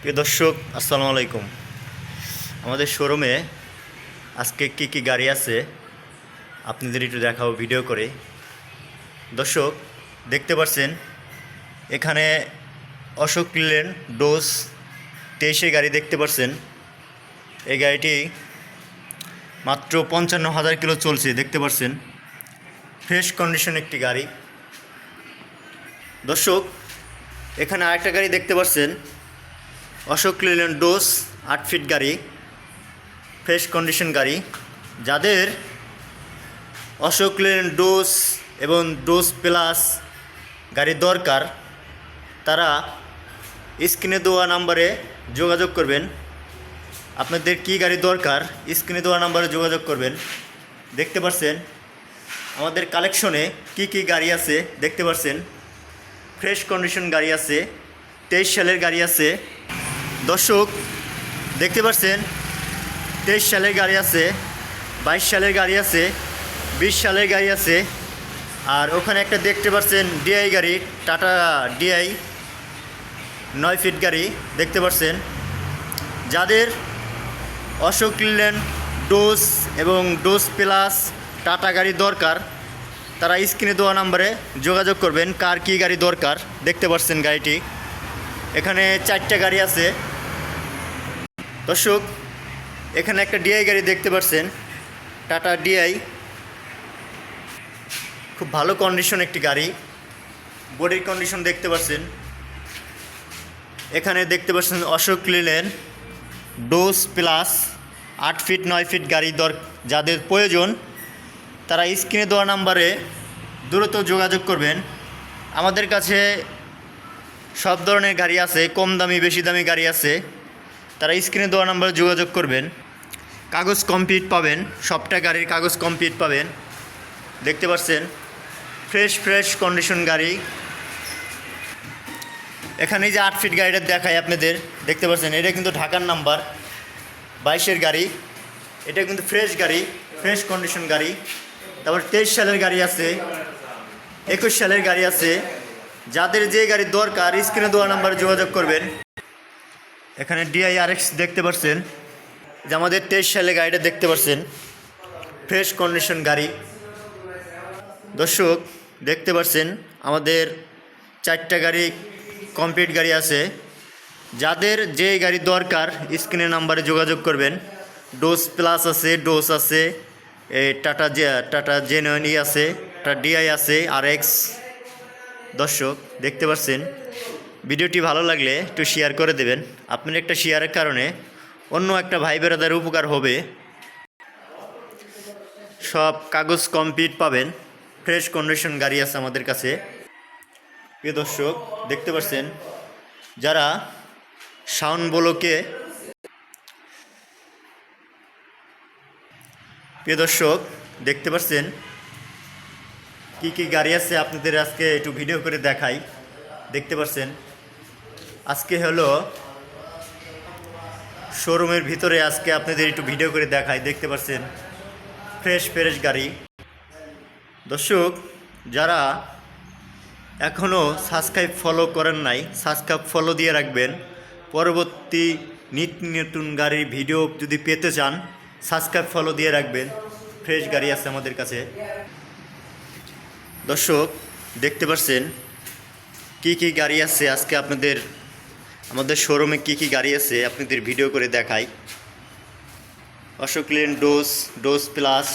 প্রিয় দর্শক, আসসালামু আলাইকুম। আমাদের শোরুমে আজকে কি কি গাড়ি আছে, আপনাদের একটু দেখাবো, ভিডিও করে। দর্শক, দেখতে পাচ্ছেন, এখানে অশোক লেন ডোজ তেইশে গাড়ি দেখতে পাচ্ছেন। এই গাড়িটি মাত্র পঞ্চান্ন হাজার কিলো চলছে, দেখতে পাচ্ছেন। ফ্রেশ কন্ডিশন একটি গাড়ি। দর্শক, এখানে আরেকটা গাড়ি দেখতে পাচ্ছেন অশোক লেল্যান্ড ডোস আট ফিট গাড়ি, ফ্রেশ কন্ডিশন গাড়ি। যাদের অশোক লেল্যান্ড ডোস এবং ডোস প্লাস গাড়ি দরকার, তারা স্ক্রিনে দেওয়া নাম্বারে যোগাযোগ করবেন। আপনাদের কি গাড়ি দরকার, স্ক্রিনে দেওয়া নাম্বারে যোগাযোগ করবেন। দেখতে পাচ্ছেন আমাদের কালেকশনে কি কি গাড়ি আছে দেখতে পাচ্ছেন ফ্রেশ কন্ডিশন গাড়ি আছে, তেইশ সালের গাড়ি আছে দর্শক, দেখতে পাচ্ছেন, তেইশ সালের গাড়ি আছে, বাইশ সালের গাড়ি আছে, বিশ সালের গাড়ি আছে, আর ওখানে একটা দেখতে পাচ্ছেন ডিআই গাড়ি, টাটা ডিআই, নয় ফিট গাড়ি, দেখতে পাচ্ছেন। যাদের অশোক লিল্যান্ড ডোজ এবং ডোজ প্লাস টাটা গাড়ি দরকার, তারা স্ক্রিনে দেওয়া নাম্বারে যোগাযোগ করবেন, কার কী গাড়ি দরকার, দেখতে পাচ্ছেন গাড়িটি। এখানে চারটা গাড়ি আছে দর্শক, এখানে একটা ডিআই গাড়ি দেখতে পাচ্ছেন টাটা ডিআই খুব ভালো কন্ডিশন একটি গাড়ি। বডির কন্ডিশন দেখতে পাচ্ছেন এখানে দেখতে পাচ্ছেন অশোক লিলেন ডোজ প্লাস আট ফিট নয় ফিট গাড়ি দর যাদের প্রয়োজন, তারা স্ক্রিনে দেওয়া নাম্বারে দ্রুত যোগাযোগ করবেন। আমাদের কাছে সব ধরনের গাড়ি আছে, কম দামি, বেশি দামি গাড়ি আছে। তারা স্ক্রিনে দেওয়া নাম্বারে যোগাযোগ করবেন। কাগজ কমপ্লিট পাবেন, সবটা গাড়ির কাগজ কমপ্লিট পাবেন। দেখতে পাচ্ছেন ফ্রেশ ফ্রেশ কন্ডিশন গাড়ি। এখানে যে আট ফিট গাড়িটা দেখাই আপনাদের, দেখতে পাচ্ছেন, এটা কিন্তু ঢাকার নাম্বার, বাইশের গাড়ি। এটা কিন্তু ফ্রেশ গাড়ি ফ্রেশ কন্ডিশন গাড়ি। তারপর তেইশ সালের গাড়ি আছে, একুশ সালের গাড়ি আছে। যাদের যে গাড়ি দরকার, স্ক্রিনে দেওয়া নাম্বারে যোগাযোগ করবেন। এখানে ডিআই আরএক্স দেখতে পাচ্ছেন যে আমাদের তেইশ সালে গাড়িটা দেখতে পাচ্ছেন ফ্রেশ কন্ডিশন গাড়ি। দর্শক, দেখতে পাচ্ছেন আমাদের চারটা গাড়ি কমপ্লিট গাড়ি আছে। যাদের যে গাড়ি দরকার স্ক্রিনের নাম্বারে যোগাযোগ করবেন। ডোজ প্লাস আছে ডোজ আছে টাটা জে টাটা ই আছে টাটা ডিআই আছে আর এক্স দর্শক, দেখতে পাচ্ছেন ভিডিওটি ভালো লাগলে একটু শেয়ার করে দেবেন। আপনার একটা শেয়ারের কারণে অন্য একটা ভাই বেড়াদার উপকার হবে। সব কাগজ কমপ্লিট পাবেন। ফ্রেশ কন্ডিশন গাড়ি আছে আমাদের কাছে। প্রিয় দর্শক, দেখতে পাচ্ছেন, যারা সাউন্ড বলোকে প্রিয় দর্শক, দেখতে পাচ্ছেন, কি কি গাড়ি আছে আপনাদের আজকে একটু ভিডিও করে দেখাই। দেখতে পাচ্ছেন আজকে হলো শোরুমের ভিতরে আজকে আপনাদের একটু ভিডিও করে দেখাই, দেখতে পাচ্ছেন। ফ্রেশ ফ্রেশ গাড়ি। দর্শক, যারা এখনও সাবস্ক্রাইব ফলো করেন নাই, সাবস্ক্রাইব ফলো দিয়ে রাখবেন। পরবর্তী নিত্য নতুন গাড়ির ভিডিও যদি পেতে চান, সাবস্ক্রাইব ফলো দিয়ে রাখবেন। ফ্রেশ গাড়ি আছে আমাদের কাছে। দর্শক, দেখতে পাচ্ছেন কি কি গাড়ি আছে আজকে আপনাদের আমাদের শোরুমে কি কি গাড়ি আছে আপনাদের ভিডিও করে দেখাই। অশোক লেন ডোজ ডোজ প্লাস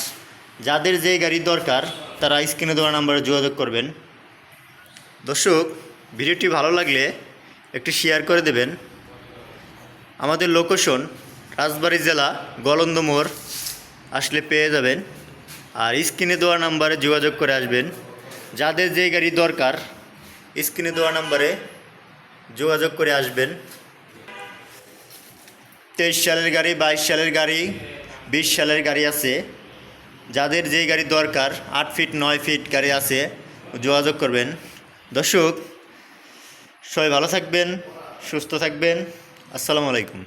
যাদের যে গাড়ি দরকার, তারা স্ক্রিনে দেওয়া নাম্বারে যোগাযোগ করবেন। দর্শক, ভিডিওটি ভালো লাগলে একটি শেয়ার করে দেবেন। আমাদের লোকেশন রাজবাড়ী জেলা, গলন্দ মোড়, আসলে পেয়ে যাবেন। আর স্ক্রিনে দেওয়া নাম্বারে যোগাযোগ করে আসবেন। যাদের যে গাড়ি দরকার স্ক্রিনে দেওয়া নাম্বারে যোগাযোগ করে আসবেন। তেইশ সালের গাড়ি, বাইশ সালের গাড়ি, বিশ সালের গাড়ি আছে। যাদের যেই গাড়ি দরকার, আট ফিট, নয় ফিট গাড়ি আছে, যোগাযোগ করবেন। দর্শক, সবাই ভালো থাকবেন, সুস্থ থাকবেন। আসসালামু আলাইকুম।